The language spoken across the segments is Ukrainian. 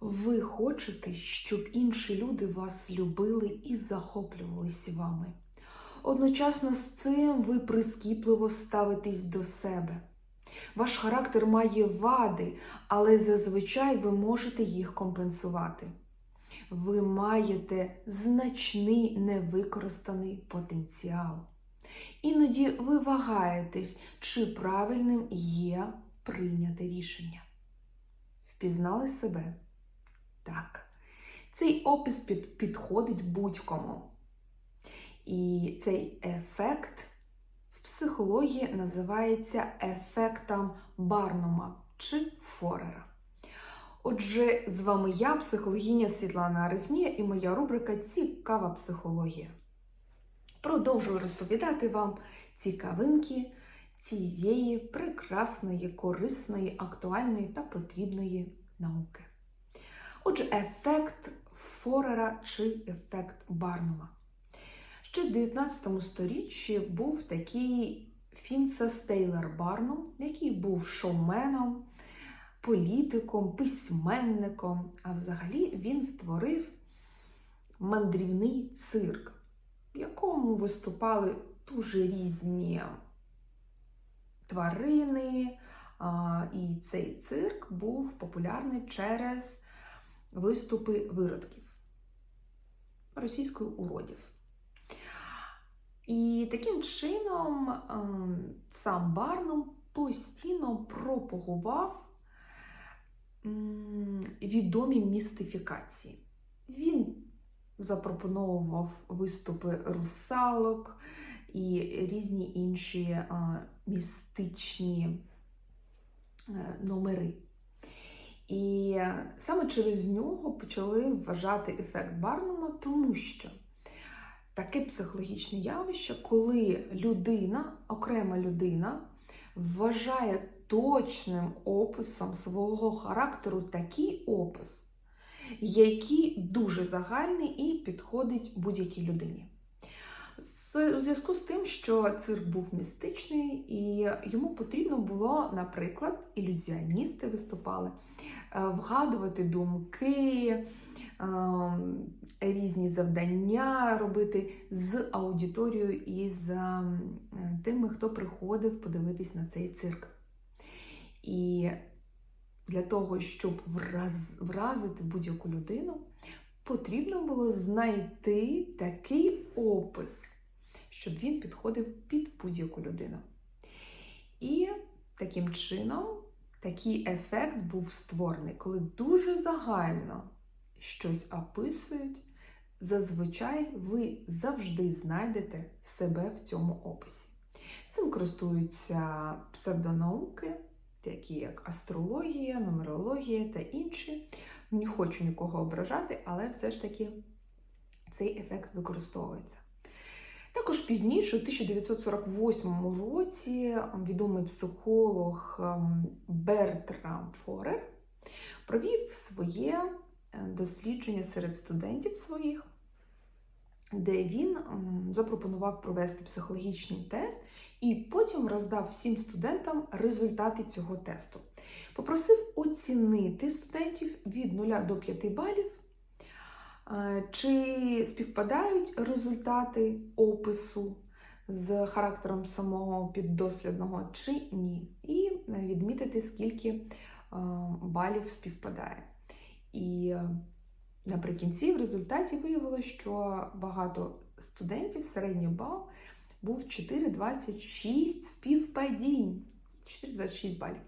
Ви хочете, щоб інші люди вас любили і захоплювалися вами. Одночасно з цим ви прискіпливо ставитесь до себе. Ваш характер має вади, але зазвичай ви можете їх компенсувати. Ви маєте значний невикористаний потенціал. Іноді ви вагаєтесь, чи правильним є прийняте рішення. Впізнали себе? Так. Цей опис під, підходить будь-кому. І цей ефект в психології називається ефектом Барнума чи Форера. Отже, з вами я, психологиня Світлана Арифнія, і моя рубрика Цікава психологія. Продовжую розповідати вам цікавинки цієї прекрасної, корисної, актуальної та потрібної науки. Отже, ефект Форера чи ефект Барнума. Ще в 19 сторіччі був такий Фінсес Тейлор Барнум, який був шоуменом, політиком, письменником. А взагалі він створив мандрівний цирк, в якому виступали дуже різні тварини. І цей цирк був популярний через виступи виродків російською уродів. І таким чином сам Барнум постійно пропагував відомі містифікації. Він запропоновував виступи русалок і різні інші містичні е, номери. І саме через нього почали вважати ефект Барнума, тому що таке психологічне явище, коли людина, окрема людина, вважає точним описом свого характеру такий опис, який дуже загальний і підходить будь-якій людині. У зв'язку з тим, що цирк був містичний, і йому потрібно було, наприклад, ілюзіоністи виступали, вгадувати думки, різні завдання робити з аудиторією і з тими, хто приходив подивитись на цей цирк. І для того, щоб вразити будь-яку людину, потрібно було знайти такий опис, щоб він підходив під будь-яку людину. І таким чином такий ефект був створений, коли дуже загально щось описують, зазвичай ви завжди знайдете себе в цьому описі. Цим користуються псевдонауки, такі як астрологія, нумерологія та інші. Не хочу нікого ображати, але все ж таки цей ефект використовується. Також пізніше, у 1948 році, відомий психолог Бертрам Форер провів своє дослідження серед студентів своїх, де він запропонував провести психологічний тест і потім роздав всім студентам результати цього тесту. Попросив оцінити студентів від 0 до 5 балів, чи співпадають результати опису з характером самого піддослідного, чи ні. І відмітити, скільки балів співпадає. І наприкінці в результаті виявилося, що багато студентів середній бал був 4,26 співпадінь. 4,26 балів.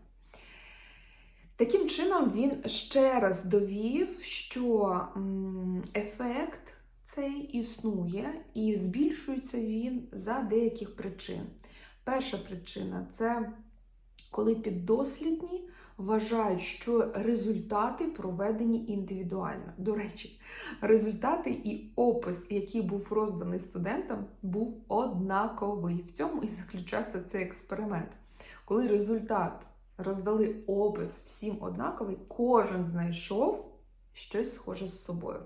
Таким чином, він ще раз довів, що ефект цей існує і збільшується він за деяких причин. Перша причина це коли піддослідні вважають, що результати проведені індивідуально. До речі, результати і опис, який був розданий студентам, був однаковий. В цьому і заключався цей експеримент. Коли результат роздали опис всім однаковий, кожен знайшов щось схоже з собою.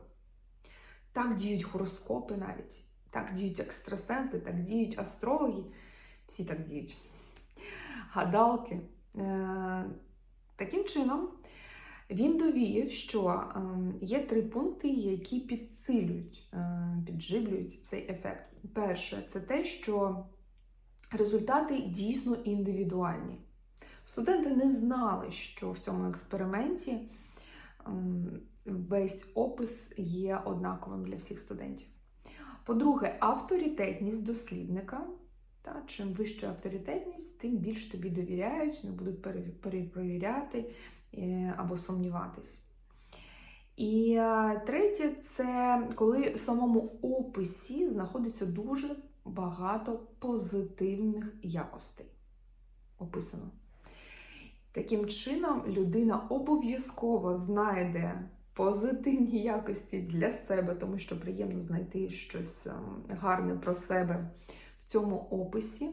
Так діють гороскопи навіть, так діють екстрасенси, так діють астрологи, всі так діють. Гадалки. Таким чином, Він довів, що ем, є три пункти, які підсилюють, е, підживлюють цей ефект. Перше, це те, що результати дійсно індивідуальні. Студенти не знали, що в цьому експерименті ем, весь опис є однаковим для всіх студентів. По-друге, авторитетність дослідника. Та, чим вища авторитетність, тим більш тобі довіряють, не будуть перепровіряти е, або сумніватись. І е, третє, це коли в самому описі знаходиться дуже багато позитивних якостей. Описано. Таким чином, людина обов'язково знайде позитивні якості для себе, тому що приємно знайти щось ем, гарне про себе цьому описі.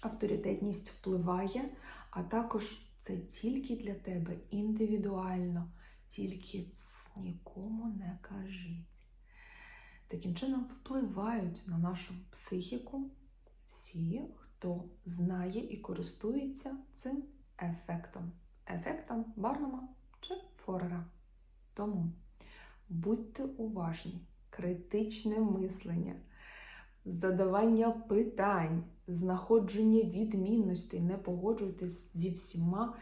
Авторитетність впливає, а також це тільки для тебе індивідуально, тільки нікому не кажіть. Таким чином впливають на нашу психіку всі, хто знає і користується цим ефектом. Ефектом Барнума чи Форера. Тому будьте уважні, критичне мислення, задавання питань, знаходження відмінностей, не погоджуйтесь зі всіма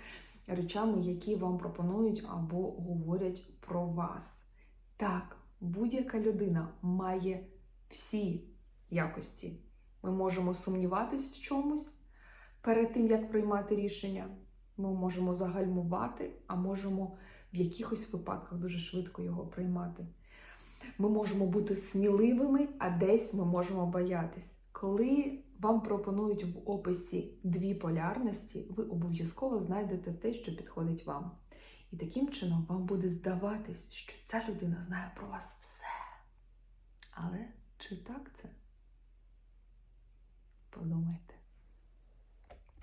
речами, які вам пропонують або говорять про вас. Так, будь-яка людина має всі якості. Ми можемо сумніватись в чомусь перед тим, як приймати рішення. Ми можемо загальмувати, а можемо в якихось випадках дуже швидко його приймати. Ми можемо бути сміливими, а десь ми можемо боятись. Коли вам пропонують в описі дві полярності, ви обов'язково знайдете те, що підходить вам. І таким чином вам буде здаватись, що ця людина знає про вас все. Але чи так це? Подумайте.